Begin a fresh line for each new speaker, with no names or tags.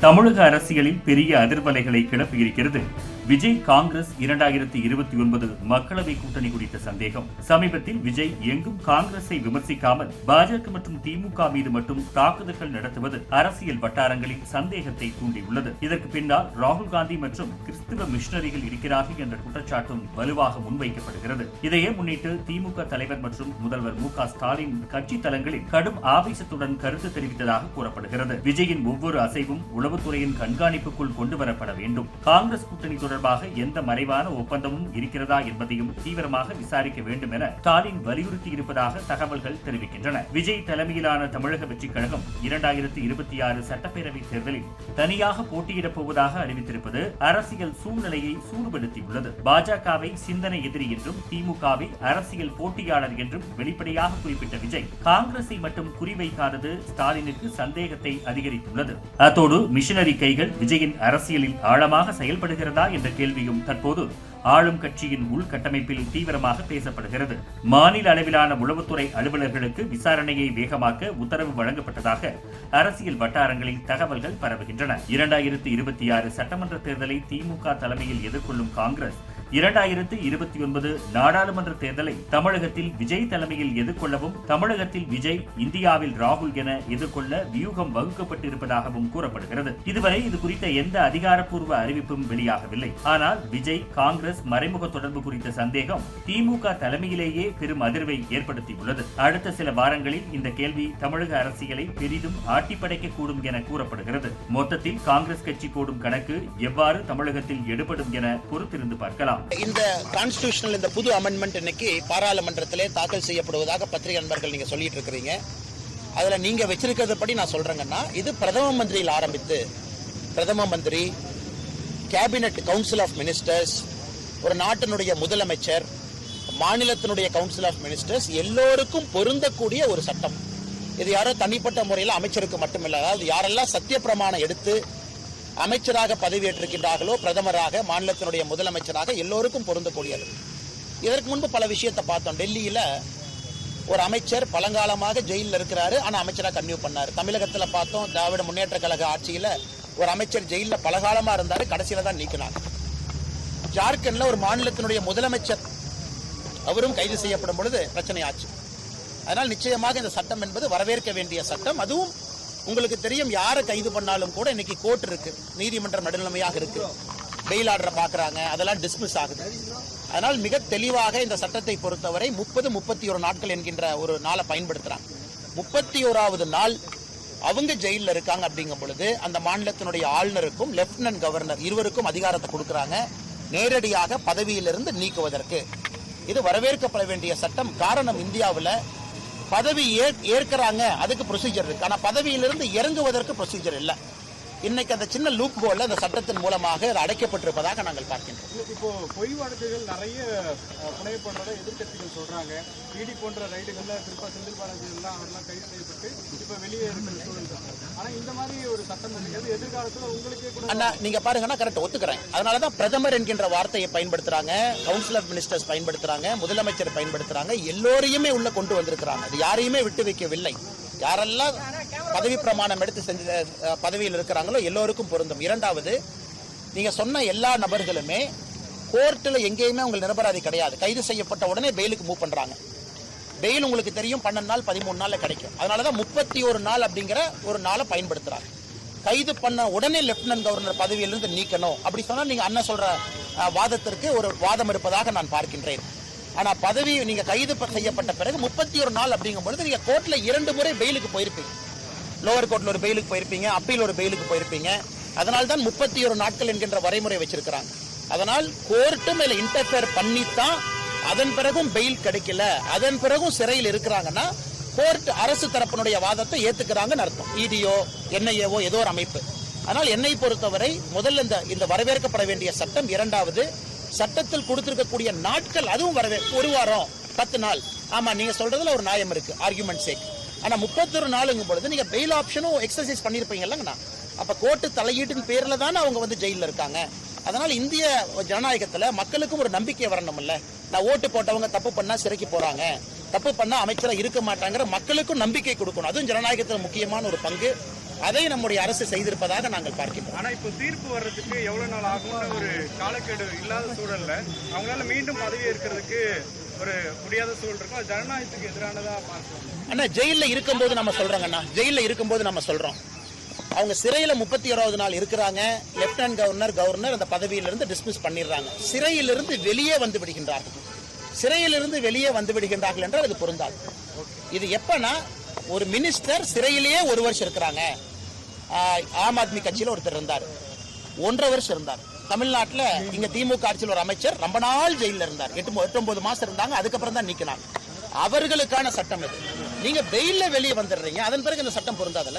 தமிழக அரசியலில் பெரிய அதிர்வலைகளை கிளப்பியிருக்கிறது. விஜய் காங்கிரஸ் இரண்டாயிரத்தி இருபத்தி ஒன்பது மக்களவை கூட்டணி குறித்த சந்தேகம். சமீபத்தில் விஜய் எங்கும் காங்கிரஸை விமர்சிக்காமல் பாஜக மற்றும் திமுக மீது மட்டும் தாக்குதல்கள் நடத்துவது அரசியல் வட்டாரங்களில் சந்தேகத்தை தூண்டியுள்ளது. இதற்கு பின்னால் ராகுல் காந்தி மற்றும் கிறிஸ்துவ மிஷனரிகள் இருக்கிறார்கள் என்ற குற்றச்சாட்டும் வலுவாக முன்வைக்கப்படுகிறது. இதையே முன்னிட்டு திமுக தலைவர் மற்றும் முதல்வர் மு க ஸ்டாலின் கட்சி தலங்களில் கடும் ஆவேசத்துடன் கருத்து தெரிவித்ததாக கூறப்படுகிறது. விஜயின் ஒவ்வொரு அசைவும் உளவுத்துறையின் கண்காணிப்புக்குள் கொண்டு வரப்பட வேண்டும். காங்கிரஸ் கூட்டணி தொடர் தொடர்பாக எந்த மறைவான ஒப்பந்தமும் இருக்கிறதா என்பதையும் தீவிரமாக விசாரிக்க வேண்டும் என ஸ்டாலின் வலியுறுத்தி இருப்பதாக தகவல்கள் தெரிவிக்கின்றன. விஜய் தலைமையிலான தமிழக வெற்றிக் கழகம் இரண்டாயிரத்தி இருபத்தி ஆறு சட்டப்பேரவை தேர்தலில் தனியாக போட்டியிடப் போவதாக அறிவித்திருப்பது அரசியல் சூழ்நிலையை சூடுபடுத்தியுள்ளது. பாஜகவை சிந்தனை எதிரி என்றும் திமுகவை அரசியல் போட்டியாளர் என்றும் வெளிப்படையாக குறிப்பிட்ட விஜய் காங்கிரஸை மட்டும் குறிவைக்காதது ஸ்டாலினுக்கு சந்தேகத்தை அதிகரித்துள்ளது. அத்தோடு மிஷனரி கைகள் விஜயின் அரசியலில் ஆழமாக செயல்படுகிறதா என்ற கேள்வியும் தற்போது ஆளும் கட்சியின் உள்கட்டமைப்பில் தீவிரமாக பேசப்படுகிறது. மாநில அளவிலான உளவுத்துறை அலுவலர்களுக்கு விசாரணையை வேகமாக்க உத்தரவு வழங்கப்பட்டதாக அரசியல் வட்டாரங்களில் தகவல்கள் பரவுகின்றன. இரண்டாயிரத்தி இருபத்தி ஆறு சட்டமன்ற தேர்தலை திமுக தலைமையில் எதிர்கொள்ளும் காங்கிரஸ் இரண்டாயிரத்து இருபத்தி ஒன்பது நாடாளுமன்ற தேர்தலை தமிழகத்தில் விஜய் தலைமையில் எதிர்கொள்ளவும் தமிழகத்தில் விஜய் இந்தியாவில் ராகுல் என எதிர்கொள்ள வியூகம் வகுக்கப்பட்டிருப்பதாகவும் கூறப்படுகிறது. இதுவரை இது குறித்த எந்த அதிகாரப்பூர்வ அறிவிப்பும் வெளியாகவில்லை. ஆனால் விஜய் காங்கிரஸ் மறைமுக தொடர்பு குறித்த சந்தேகம் திமுக தலைமையிலேயே பெரும் அதிர்வை ஏற்படுத்தியுள்ளது. அடுத்த சில வாரங்களில் இந்த கேள்வி தமிழக அரசியலை பெரிதும் ஆட்டிப்படைக்கக்கூடும் என கூறப்படுகிறது. மொத்தத்தில் காங்கிரஸ் கட்சி போடும் கணக்கு எவ்வாறு தமிழகத்தில் எடுபடும் என பொறுத்திருந்து பார்க்கலாம்.
இந்த கான்ஸ்டியூஷனல் இந்த புது அமெண்ட்மெண்ட் இன்னைக்கு பாராளுமன்றத்திலே தாக்கல் செய்யப்படுவதாக பத்திரிகை நண்பர்கள் நீங்க சொல்லிட்டு இருக்கிறீங்க. அதுல நீங்க வச்சிருக்கிறது படி நான் சொல்றேங்கன்னா இது பிரதம மந்திரியில் ஆரம்பித்து பிரதம மந்திரி கேபினட் கவுன்சில் ஆஃப் மினிஸ்டர்ஸ் ஒரு நாட்டினுடைய முதலமைச்சர் மாநிலத்தினுடைய கவுன்சில் ஆஃப் மினிஸ்டர்ஸ் எல்லோருக்கும் பொருந்தக்கூடிய ஒரு சட்டம். இது யாரோ தனிப்பட்ட முறையில் அமைச்சருக்கு மட்டுமில்லை அதாவது யாரெல்லாம் சத்திய பிரமாணம் எடுத்து அமைச்சராக பதவியேற்றிருக்கின்றார்களோ பிரதமராக மாநிலத்தினுடைய முதலமைச்சராக எல்லோருக்கும் பொருந்தக்கூடியது. இதற்கு முன்பு பல விஷயத்தை பார்த்தோம். டெல்லியில ஒரு அமைச்சர் பழங்காலமாக ஜெயிலில் இருக்கிறாரு. ஆனால் அமைச்சராக கன்னியூ பண்ணாரு. தமிழகத்துல பார்த்தோம் திராவிட முன்னேற்ற கழக ஆட்சியில ஒரு அமைச்சர் ஜெயிலில் பலகாலமா இருந்தாரு. கடைசியில தான் நீக்கினார். ஜார்க்கண்ட்ல ஒரு மாநிலத்தினுடைய முதலமைச்சர் அவரும் கைது செய்யப்படும் பொழுது பிரச்சனை ஆச்சு. அதனால் நிச்சயமாக இந்த சட்டம் என்பது வரவேற்க வேண்டிய சட்டம். அதுவும் உங்களுக்கு தெரியும் யாரை கைது பண்ணாலும் கூட இன்னைக்கு கோர்ட் இருக்கு. நீதிமன்றம் நடுநிலைமையாக இருக்கு. பெயில் ஆர்டர் பாக்குறாங்க. அதெல்லாம் டிஸ்மிஸ் ஆகுது. அதனால் மிக தெளிவாக இந்த சட்டத்தை பொறுத்தவரை முப்பது முப்பத்தி ஒரு நாட்கள் என்கின்ற ஒரு நாளை பயன்படுத்துறாங்க. முப்பத்தி ஓராவது நாள் அவங்க ஜெயிலில் இருக்காங்க அப்படிங்கும் பொழுது அந்த மாநிலத்தினுடைய ஆளுநருக்கும் லெப்டினன்ட் கவர்னர் இருவருக்கும் அதிகாரத்தை கொடுக்குறாங்க. நேரடியாக பதவியிலிருந்து நீக்குவதற்கு. இது வரவேற்கப்பட வேண்டிய சட்டம். காரணம் இந்தியாவில் பதவி ஏற்கிறாங்க ஏற்கறாங்க. அதுக்கு ப்ரொசீஜர் இருக்கு. ஆனா பதவியிலிருந்து இறங்குவதற்கு ப்ரொசீஜர் இல்ல. இன்னைக்கு அந்த சின்ன லூப் கோல்ல அந்த சட்டத்தின் மூலமாக அடைக்கப்பட்டிருப்பதாக நாங்கள் பார்க்கின்றோம்.
இப்போ பொய் வழக்குகள் நிறைய புனையப்படுறத எதிர்க்கட்சிகள் சொல்றாங்க. இடி போன்ற ரைடுகள்ல குறிப்பா செந்தில் பாலாஜி எல்லாம் அவரெல்லாம் கைது செய்யப்பட்டு இப்ப வெளியே இருக்கிற சூழல். ஆனா இந்த மாதிரி ஒரு சட்டம் இருக்கிறது எதிர்காலத்துல உங்களுக்கே கூட
அண்ணா நீங்க பாருங்கன்னா கரெக்ட் ஒத்துக்கிறேன். அதனாலதான் பிரதமர் என்கின்ற வார்த்தையை பயன்படுத்துறாங்க கவுன்சில் ஆஃப் மினிஸ்டர்ஸ் பயன்படுத்துறாங்க முதலமைச்சர் பயன்படுத்துறாங்க எல்லோரையுமே உள்ள கொண்டு வந்திருக்கிறாங்க. அது யாரையுமே விட்டு வைக்கவில்லை. யாரெல்லாம் பதவி பிரமாணம் எடுத்து செஞ்ச பதவியில் இருக்கிறாங்களோ எல்லோருக்கும் பொருந்தும். இரண்டாவது நீங்கள் சொன்ன எல்லா நபர்களுமே கோர்ட்டில் எங்கேயுமே உங்கள் நிரபராதி கிடையாது. கைது செய்யப்பட்ட உடனே பெயிலுக்கு மூவ் பண்ணுறாங்க பெயில் உங்களுக்கு தெரியும் பன்னெண்டு நாள் பதிமூணு நாளில் கிடைக்கும். அதனால தான் முப்பத்தி ஒரு நாள் அப்படிங்கிற ஒரு நாளை பயன்படுத்துகிறாங்க கைது பண்ண உடனே லெப்டினன்ட் கவர்னர் பதவியிலிருந்து நீக்கணும். அப்படி சொன்னால் நீங்கள் அண்ணன் சொல்கிற வாதத்திற்கு ஒரு வாதம் இருப்பதாக நான் பார்க்கின்றேன். ஆனா பதவி நீங்க கைது செய்யப்பட்ட பிறகு முப்பத்தி ஒரு நாள் அப்படிங்கும் பொழுது நீங்க கோர்ட்ல இரண்டு முறை பெயிலுக்கு போயிருப்பீங்க. லோவர் கோர்ட்ல ஒரு பெயிலுக்கு போயிருப்பீங்க அப்பீல் ஒரு பெயிலுக்கு போயிருப்பீங்க. அதனால தான் முப்பத்தி ஒரு நாட்கள் என்கின்ற வரைமுறை வச்சிருக்கிறாங்க. அதனால் கோர்ட்டும் இதில் இன்டர்ஃபியர் பண்ணித்தான் அதன் பிறகும் பெயில் கிடைக்கல. அதன் பிறகும் சிறையில் இருக்கிறாங்கன்னா கோர்ட் அரசு தரப்பினுடைய வாதத்தை ஏத்துக்கிறாங்கன்னு அர்த்தம். இடியோ என்ஐஏவோ ஏதோ ஒரு அமைப்பு. ஆனால் என்னை பொறுத்தவரை முதல்ல இந்த இந்த வரவேற்கப்பட வேண்டிய சட்டம் இரண்டாவது. சட்டத்தில் கொடுத்திருக்கக்கூடிய நாட்கள் அதுவும் வரவே ஒரு வாரம் பத்து நாள். ஆமா நீங்க சொல்றதுல ஒரு நியாயம் இருக்கு ஆர்குமெண்ட் சேக் ஆனா முப்பத்தொரு நாளுங்கும் பொழுது நீங்க பெயில் ஆப்ஷனும் எக்ஸசைஸ் பண்ணிருப்பீங்கல்லங்கண்ணா அப்ப கோர்ட்டு தலையீட்டின் பேர்ல தானே அவங்க வந்து ஜெயில இருக்காங்க. அதனால இந்திய ஜனநாயகத்துல மக்களுக்கும் ஒரு நம்பிக்கை வரணும்ல நான் ஓட்டு போட்டவங்க தப்பு பண்ணா சிறைக்கு போறாங்க. தப்பு பண்ணா அமைச்சரா இருக்க மாட்டாங்கிற மக்களுக்கும் நம்பிக்கை கொடுக்கணும். அதுவும் ஜனநாயகத்துல முக்கியமான ஒரு பங்கு. அதை நம்முடைய அரசு செய்திருப்பதாக நாங்கள் பார்க்கின்றோம்.
ஆனா இப்போ தீர்ப்பு வர்றதுக்கு எவ்வளவு நாள் ஆகும்னு ஒரு காலக்கெடு இல்லாத சூழல்ல அவங்களால மீண்டும் பதவி இருக்கிறதுக்கு ஒரு முடியாத சூழல் இருக்கும் அது ஜனநாயகத்துக்கு எதிரானதா பார்க்கலாம்
அண்ணா ஜெயிலில் இருக்கும்போது நம்ம சொல்றோங்கண்ணா ஜெயிலில் இருக்கும்போது நம்ம சொல்றோம். அவங்க சிறையில முப்பத்தி ஓராவது நாள் இருக்கிறாங்க. லெப்டினன்ட் கவர்னர் கவர்னர் அந்த பதவியிலிருந்து டிஸ்மிஸ் பண்ணிடுறாங்க. சிறையிலிருந்து வெளியே வந்து விடுகின்றார்கள். சிறையிலிருந்து வெளியே வந்து விடுகின்றார்கள் என்றால் அது பொருந்தாது. இது எப்பனா ஒரு மினிஸ்டர் சிறையிலேயே ஒரு வருஷம் இருக்கிறாங்க. ஆஹ், ஆம் ஆத்மி கட்சியில் ஒருத்தர் இருந்தார். ஒன்றரை வருஷம் இருந்தார். தமிழ்நாட்டில் இங்க திமுக ஆட்சியில் ஒரு அமைச்சர் ரொம்ப நாள் ஜெயிலில் இருந்தார். எட்டு மொ- எட்டு ஒன்பது மாசம் இருந்தாங்க அதுக்கப்புறம் தான் நீக்கினாங்க அவர்களுக்கான சட்டம் இது. நீங்க வெயில வெளியே வந்துடுறீங்க அதன் பிறகு இந்த சட்டம் பொருந்தாதல்ல